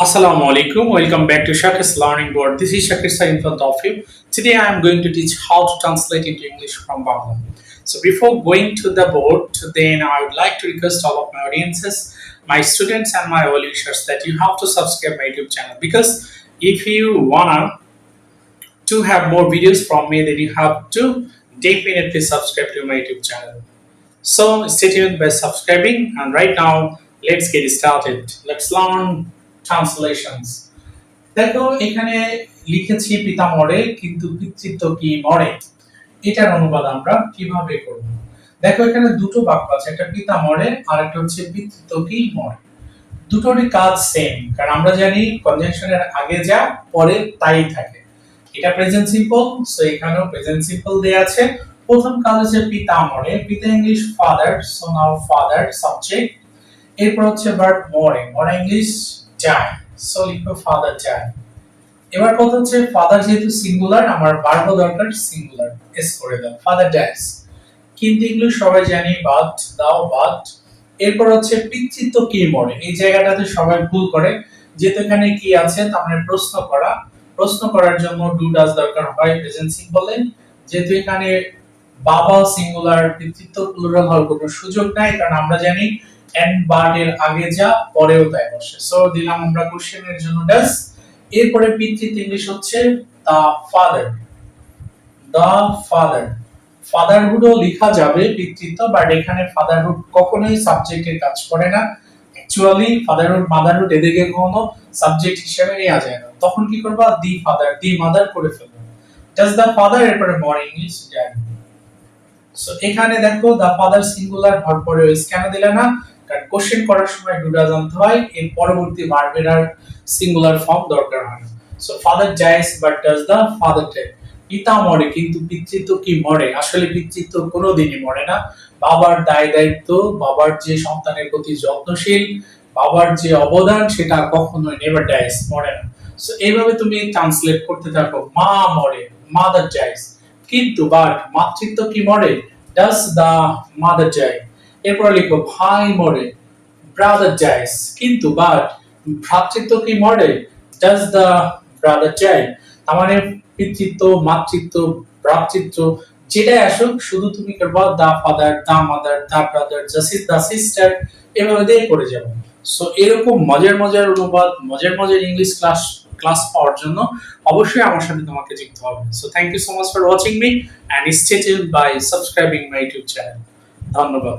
Assalamu alaikum. Welcome back to Shakir's Learning Board. This is Shakir Sir in front of you. Today I am going to teach how to translate into English from Bangla. So before going to the board, then I would like to request all of my audiences, my students and my wishers that you have to subscribe my YouTube channel because if you wanna to have more videos from me, then you have to definitely subscribe to my YouTube channel. So stay tuned by subscribing and right now let's get started. Let's learn translations. দেখো, এখানে লিখেছি পিতা মরে কিন্তু পিতৃত্ব কি মরে? এটার অনুবাদ আমরা কীভাবে করব? দেখো, এখানে দুটো বাক্য আছে, একটা পিতা মরে আর একটা হচ্ছে পিতৃত্ব কি মরে। দুটোরই কাজ সেম কারণ আমরা জানি কনজাংশনের আগে যা, পরে তাই থাকে। এটা প্রেজেন্ট সিম্পল সো এখানেও প্রেজেন্ট সিম্পল দেয়া আছে। প্রথম কাজ হচ্ছে পিতা মরে পিতা English father so now father subject এরপর হচ্ছে ভার্ব মরে। মরে ইংলিশ যায় সো লিখব ফাদার যায় এবার কথা হচ্ছে ফাদার যেহেতু সিঙ্গুলার আমার ভার্বও দরকার সিঙ্গুলার এস করে দাও। ফাদার ডাইস কিন্তু এগুলো সবাই জানি বাট দাও বাট এরপর হচ্ছে, পিতৃত্ব কি মরে এই জায়গাটাতে সবাই ভুল করে। যেহেতু এখানে কি আছে, তার মানে প্রশ্ন করা। প্রশ্ন করার জন্য ডু ডাজ দরকার হয় প্রেজেন্ট সিম্পলে যেহেতু এখানে বাবা সিঙ্গুলার পিতৃত্ব প্লুরাল হওয়ার কোনো সুযোগ নাই, কারণ আমরা জানি এন্ড বাট এর আগে যা, পরেও তাই বসে। সো দিলাম আমরা কোশ্চেনের জন্য ডাস এরপরে পিতৃত্ব ইংলিশ হচ্ছে দা ফাদার দা ফাদার ফাদারহুডও লেখা যাবে পিতৃত্ব বাট এখানে ফাদারহুড কখনোই সাবজেক্টের কাজ করে না। অ্যাকচুয়ালি ফাদারহুড মাদারহুড এদিকে কখনো সাবজেক্ট হিসেবে নেওয়া যায় না। তখন কি করবা? দি ফাদার দি মাদার করে ফেলবে। জাস্ট দা ফাদার এরপরে মর ইংলিশ যায় সো এখানে দেখো দা ফাদার সিঙ্গুলার হওয়ার পরে কেন দিলে না? কারণ কোশ্চেন করার সময় ডুডা জানতে হয়, এর পরবর্তী ভার্বের আর সিঙ্গুলার ফর্ম দরকার হয় so father goes but does the father take পিতা মরে কিন্তু পিতৃত্ব কি মরে? আসলে পিতৃত্ব কোনোদিনই মরে না। বাবার দায় দায়িত্ব, বাবার যে সন্তানের প্রতি যত্নশীল, বাবার যে অবদান, সেটা কখনোই নেভার ডাইস মরে না। সো এইভাবে তুমি ট্রান্সলেট করতে থাকো, মা মরে মাদার জাইস কিন্তু বাট মাতৃত্ব কি মরে? ডাস দা মাদার জাই এরপর লিখো ভাই মরে ব্রাদার জাইস কিন্তু বাট ভ্রাতৃত্ব কি মরে? ডাস দা ব্রাদার জাই তার মানে পিতৃত্ব, মাতৃত্ব, ভ্রাতৃত্ব, যেটাই আসুক, শুধু তুমি করবা the father the mother the brother the sister এভাবে দিয়ে করে যাব। সো এরকম মজার মজার অনুবাদ, মজার মজার ইংলিশ ক্লাস ক্লাস পাওয়ার জন্য অবশ্যই আমার সাথে তোমাকে যুক্ত হবে। So thank you so much for watching me and stay tune by subscribing my YouTube channel ধন্যবাদ।